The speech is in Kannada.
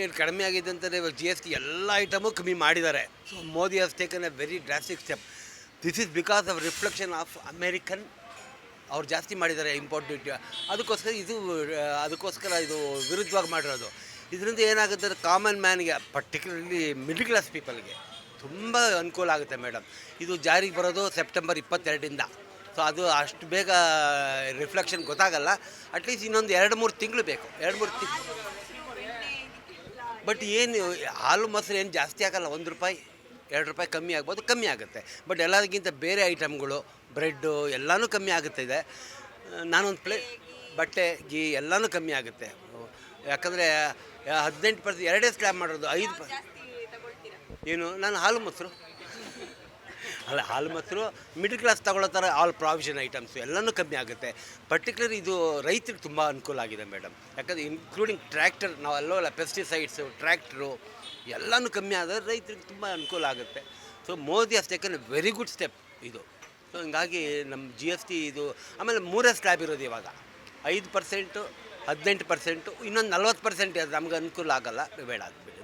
ಏನು ಕಡಿಮೆ ಆಗಿದೆ ಅಂತಂದರೆ ಇವಾಗ ಜಿ ಎಸ್ ಟಿ ಎಲ್ಲ ಐಟಮು ಕಮ್ಮಿ ಮಾಡಿದ್ದಾರೆ. So Modi has taken a very drastic step this is because of reflection of American ಅವ್ರು ಜಾಸ್ತಿ ಮಾಡಿದ್ದಾರೆ ಇಂಪೋರ್ಟ್ ಡ್ಯೂಟಿ ಅದಕ್ಕೋಸ್ಕರ ಇದು ಅದಕ್ಕೋಸ್ಕರ ಇದು ವಿರುದ್ಧವಾಗಿ ಮಾಡಿರೋದು. ಇದರಿಂದ ಏನಾಗುತ್ತೆ ಅಂದರೆ ಕಾಮನ್ ಮ್ಯಾನ್ಗೆ ಪರ್ಟಿಕ್ಯುಲರ್ಲಿ ಮಿಡ್ಲ್ ಕ್ಲಾಸ್ ಪೀಪಲ್ಗೆ ತುಂಬ ಅನುಕೂಲ ಆಗುತ್ತೆ ಮೇಡಮ್ ಇದು ಜಾರಿಗೆ ಬರೋದು ಸೆಪ್ಟೆಂಬರ್ ಇಪ್ಪತ್ತೆರಡರಿಂದ. ಸೊ ಅದು ಅಷ್ಟು ಬೇಗ ರಿಫ್ಲೆಕ್ಷನ್ ಗೊತ್ತಾಗಲ್ಲ. ಅಟ್ಲೀಸ್ಟ್ ಇನ್ನೊಂದು ಎರಡು ಮೂರು ತಿಂಗಳು ಬೇಕು. ಎರಡು ಮೂರು ತಿಂಗಳು. ಬಟ್ ಏನು ಹಾಲು ಮೊಸರು ಏನು ಜಾಸ್ತಿ ಆಗಲ್ಲ ಒಂದು ರೂಪಾಯಿ ಎರಡು ರೂಪಾಯಿ ಕಮ್ಮಿ ಆಗ್ಬೋದು ಕಮ್ಮಿ ಆಗುತ್ತೆ. ಬಟ್ ಎಲ್ಲದಕ್ಕಿಂತ ಬೇರೆ ಐಟಮ್ಗಳು ಬ್ರೆಡ್ಡು ಎಲ್ಲನೂ ಕಮ್ಮಿ ಆಗುತ್ತೆ ಇದೆ. ನಾನೊಂದು ಪ್ಲೇ ಬಟ್ಟೆ ಗೀ ಎಲ್ಲನೂ ಕಮ್ಮಿ ಆಗುತ್ತೆ. ಯಾಕಂದರೆ ಹದಿನೆಂಟು ಪರ್ಸೆಂಟ್ ಎರಡೇ ಸ್ಲ್ಯಾಬ್ ಮಾಡೋದು ಐದು ಪ ಏನು ನಾನು ಹಾಲು ಮೊಸರು. ಅಲ್ಲ ಮೊಸರು ಮಿಡ್ಲ್ ಕ್ಲಾಸ್ ತಗೊಳ್ಳೋ ಥರ ಆಲ್ ಪ್ರಾವಿಷನ್ ಐಟಮ್ಸು ಎಲ್ಲನೂ ಕಮ್ಮಿ ಆಗುತ್ತೆ. ಪರ್ಟಿಕ್ಯುಲರ್ ಇದು ರೈತರಿಗೆ ತುಂಬ ಅನುಕೂಲ ಆಗಿದೆ ಮೇಡಮ್ ಯಾಕಂದರೆ ಇನ್ಕ್ಲೂಡಿಂಗ್ ಟ್ರ್ಯಾಕ್ಟರ್ ನಾವು ಅಲ್ಲೋಲ್ಲ ಪೆಸ್ಟಿಸೈಡ್ಸು ಟ್ರ್ಯಾಕ್ಟ್ರು ಎಲ್ಲನೂ ಕಮ್ಮಿ ಆದರೆ ರೈತರಿಗೆ ತುಂಬ ಅನುಕೂಲ ಆಗುತ್ತೆ. So Modi taken very good step ಇದು. ಸೊ ಹಿಂಗಾಗಿ ನಮ್ಮ ಜಿ ಎಸ್ ಟಿ ಇದು, ಆಮೇಲೆ ಮೂರೇ ಸ್ಲ್ಯಾಬ್ ಇರೋದು ಇವಾಗ. ಐದು ಪರ್ಸೆಂಟು ಹದಿನೆಂಟು ಪರ್ಸೆಂಟು ಇನ್ನೊಂದು ನಲ್ವತ್ತು ಪರ್ಸೆಂಟ್ ನಮ್ಗೆ ಅನುಕೂಲ ಆಗೋಲ್ಲ, ಬಿಡಿ